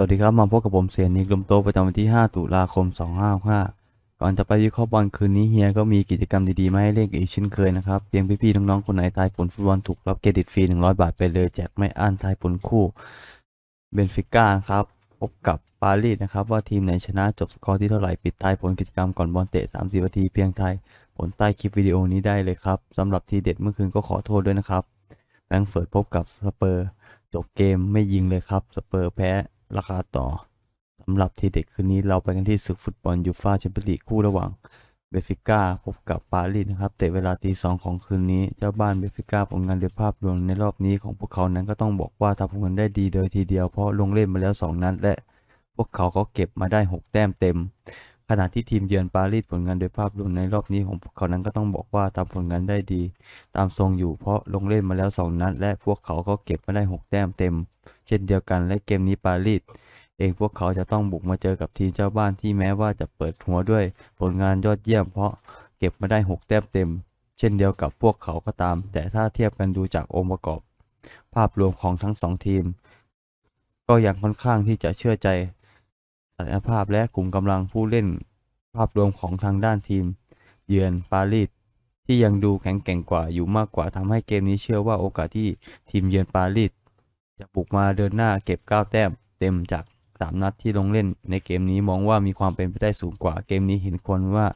สวัสดีครับ มาพบกับผมเสียนิกลมโตประจำวันที่ 5 ตุลาคม 2565ก่อนจะไปวิเคราะห์บอลคืนนี้เฮียก็มีกิจกรรมดีๆ มาให้เล่นอีกเช่นเคยนะครับ เพียงพี่ๆน้องๆ คนไหนทายผลฟุตบอลถูกรับเครดิตฟรี 100 บาทไปเลยแจกไม่อั้นทายผลคู่เบนฟิก้าครับ พบกับปารีสนะครับ ว่าทีมไหนชนะจบสกอร์ที่เท่าไหร่ปิดท้ายผลกิจกรรมก่อนบอลเตะ 30 นาทีเพียงไทายผลใต้คลิปวิดีโอนี้ได้เลยครับสำหรับทีเด็ดเมื่อคืนก็ขอโทษด้วยนะครับแฟรงก์เฟิร์ตพบกับสเปอร์จบเกมไม่ยิงเลยครับสเปอร์แพ้ ราคาต่อสำหรับทีเด็ดคืนนี้เราไปกันที่ศึกฟุตบอลยูฟ่าแชมเปี้ยนลีกคู่ระหว่างเบฟิก้าพบกับปารีสนะครับเตะเวลาตีสองของคืนนี้ เจ้าบ้านเบฟิก้าผลงานโดยภาพรวมในรอบนี้ของพวกเขานั้นก็ต้องบอกว่าทำผลงานได้ดีโดยทีเดียวเพราะลงเล่นมาแล้ว 2 นัดและพวกเขาก็เก็บมาได้ 6 แต้มเต็ม ขณะที่ทีมเยือนปารีสผลงานโดยภาพรวมในรอบนี้ของพวกเขานั้นก็ต้องบอกว่าทำผลงานได้ดี ตามทรงอยู่เพราะลงเล่นมาแล้ว 2 นัด และพวกเขาก็เก็บมาได้ 6 แต้มเต็ม เช่นเดียวกันและเกมนี้ปารีสเองพวกเขาจะต้องบุกมาเจอกับทีมเจ้าบ้านที่แม้ว่าจะเปิดหัวด้วย ผลงานยอดเยี่ยมเพราะเก็บมาได้ 6 แต้มเต็ม เช่นเดียวกับพวกเขาก็ตาม แต่ถ้าเทียบกันดูจากองค์ประกอบ ภาพรวมของทั้งสองทีม ก็ยังค่อนข้างที่จะเชื่อใจ ศักยภาพและกลุ่มกำลังผู้เล่นภาพรวมของทางด้านทีม เยือนปารีสที่ยังดูแข็งแกร่งกว่าอยู่มากกว่าทำให้เกมนี้เชื่อว่าโอกาสที่ทีมเยือนปารีสจะบุกมาเดินหน้าเก็บ 9 แต้มเต็มจาก 3 นัดที่ลงเล่นในเกมนี้มองว่ามีความเป็นไปได้สูงกว่าเกมนี้เห็นควรว่า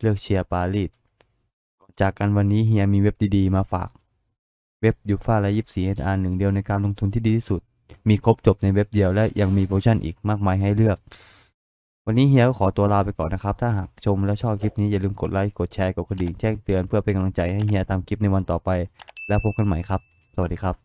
เลือกเชียร์ปารีสจากกันวันนี้เฮียมีเว็บดีๆมาฝาก เว็บยูฟ่าและยิบสีเอ็หนึ่งเดียวในการลงทุนที่ดีที่สุด มีครบจบในเว็บเดียวและยังมีโปรโมชั่นอีกมากมายให้เลือก วันนี้เฮียก็ขอตัวลาไปก่อนนะครับ ถ้าหากชมและชอบคลิปนี้อย่าลืมกดไลค์ กดแชร์ กดกระดิ่งแจ้งเตือนเพื่อเป็นกำลังใจให้เฮียตามคลิปในวันต่อไป แล้วพบกันใหม่ครับ สวัสดีครับ